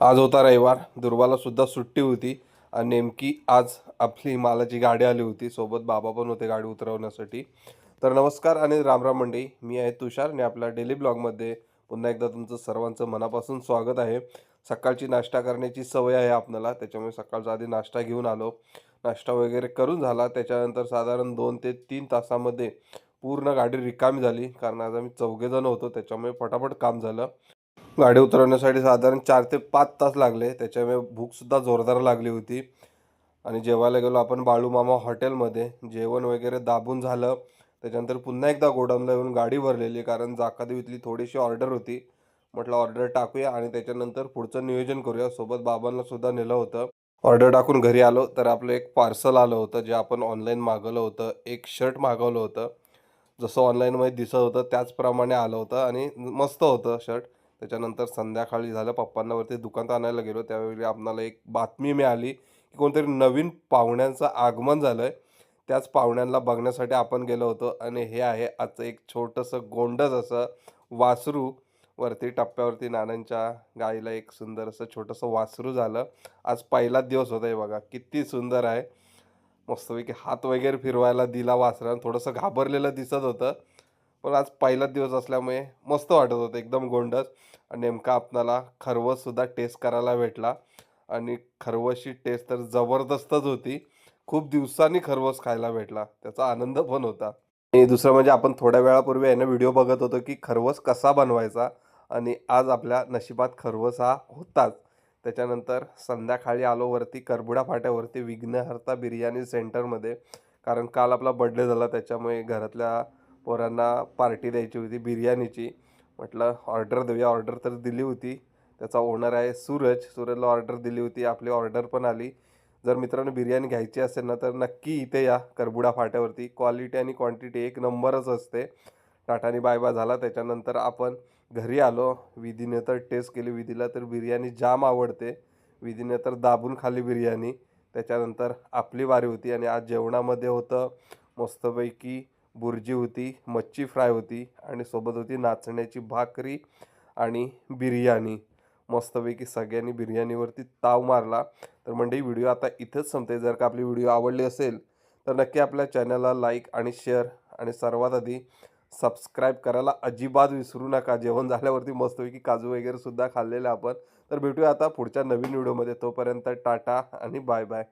आज होता रविवार. दुर्वालासुद्धा सुट्टी होती आणि नेमकी आज आपली मालाची गाडी आली होती. सोबत बाबा पण होते गाडी उतरवण्यासाठी. तर नमस्कार आणि रामराम मंडई मी आहे तुषार आणि आपल्या डेली ब्लॉगमध्ये पुन्हा एकदा तुमचं सर्वांचं मनापासून स्वागत आहे. सकाळची नाश्ता करण्याची सवय आहे आपल्याला त्याच्यामुळे सकाळचा आधी नाश्ता घेऊन आलो. नाश्ता वगैरे करून झाला. त्याच्यानंतर साधारण दोन ते तीन तासामध्ये पूर्ण गाडी रिकामी झाली. कारण आज आम्ही चौघेजण होतो त्याच्यामुळे फटाफट काम झालं. गाडी उतरवण्यासाठी साधारण चार ते पाच तास लागले. त्याच्यामुळे भूकसुद्धा जोरदार लागली होती. आणि जेवायला गेलो आपण बाळूमामा हॉटेलमध्ये. जेवण वगैरे दाबून झालं. त्याच्यानंतर पुन्हा एकदा गोडाऊनला येऊन गाडी भरलेली कारण जाकादेवीतली थोडीशी ऑर्डर होती. म्हटलं ऑर्डर टाकूया आणि त्याच्यानंतर पुढचं नियोजन करूया. सोबत बाबांना सुद्धा नेलं होतं. ऑर्डर टाकून घरी आलो तर आपलं एक पार्सल आलं होतं जे आपण ऑनलाईन मागवलं होतं. एक शर्ट मागवलं होतं. जसं ऑनलाईनमध्ये दिसत होतं त्याचप्रमाणे आलं होतं आणि मस्त होतं शर्ट. त्याच्यानंतर संध्याकाळी झालं पप्पांना वरती दुकानात आणायला गेलो. त्यावेळी आपणाला एक बातमी मिळाली की कोणतरी नवीन पाहुण्यांचं आगमन झालं आहे त्याच पाहुण्यांना बघण्यासाठी आपण गेलो होतो आणि हे आहे आजचं एक छोटंसं गोंडस असं वासरू वरती टप्प्यावरती नानांच्या गाईला एक सुंदर असं छोटंसं वासरू झालं. आज पहिलाच दिवस होता हे बघा किती सुंदर आहे. मस्तपैकी हात वगैरे फिरवायला दिला वासरानं थोडंसं घाबरलेलं दिसत होतं. पण आज पहिलाच दिवस असल्यामुळे मस्त वाटत होतं एकदम गोंडस. आणि नेमका आपणाला खरवससुद्धा टेस्ट करायला भेटला. आणि खरवसची टेस्ट तर जबरदस्तच होती. खूप दिवसांनी खरवस खायला भेटला. त्याचा आनंद पण होता. आणि दुसरं म्हणजे आपण थोड्या वेळापूर्वी आहे ना व्हिडिओ बघत होतो की खरवस कसा बनवायचा? आणि आज आपल्या नशिबात खरवस हा होताच. त्याच्यानंतर संध्याकाळी आलो वरती करबुडा फाट्यावरती विघ्नहर्ता बिर्याणी सेंटरमध्ये कारण काल आपला बड्डे झाला त्याच्यामुळे घरातल्या पोरांना पार्टी द्यायची होती बिर्याणीची. म्हटलं ऑर्डर देऊया. ऑर्डर तर दिली होती. त्याचा ओनर आहे सूरज. सूरजला ऑर्डर दिली होती. आपली ऑर्डर पण आली. जर मित्रांनो बिर्याणी घ्यायची असेल ना तर नक्की इथे या करबुडा फाट्यावरती. क्वालिटी आणि क्वांटिटी एक नंबरच असते. टाटानी बाय बाय झाला. त्याच्यानंतर आपण घरी आलो. विधीने तर टेस्ट केली. विधीला तर बिर्याणी जाम आवडते. विधीने तर दाबून खाल्ली बिर्याणी. त्याच्यानंतर आपली वारी होती आणि आज जेवणामध्ये होतं मस्तपैकी बुर्जी होती मच्छी फ्राय होती आणि सोबत होती नाचण्याची भाकरी आणि बिर्याणी. मस्तपैकी सगळ्यांनी बिर्याणीवरती ताव मारला. तर म्हणजे व्हिडिओ आता इथंच संपते जर का आपली व्हिडिओ आवडली असेल तर नक्की आपल्या चॅनलला लाईक आणि शेअर आणि सर्वात आधी सबस्क्राईब करायला अजिबात विसरू नका. जेवण झाल्यावरती मस्तपैकी काजू वगैरे सुद्धा खाल्लेले आपण. तर भेटूया आता पुढच्या नवीन व्हिडिओमध्ये. तोपर्यंत टाटा आणि बाय बाय.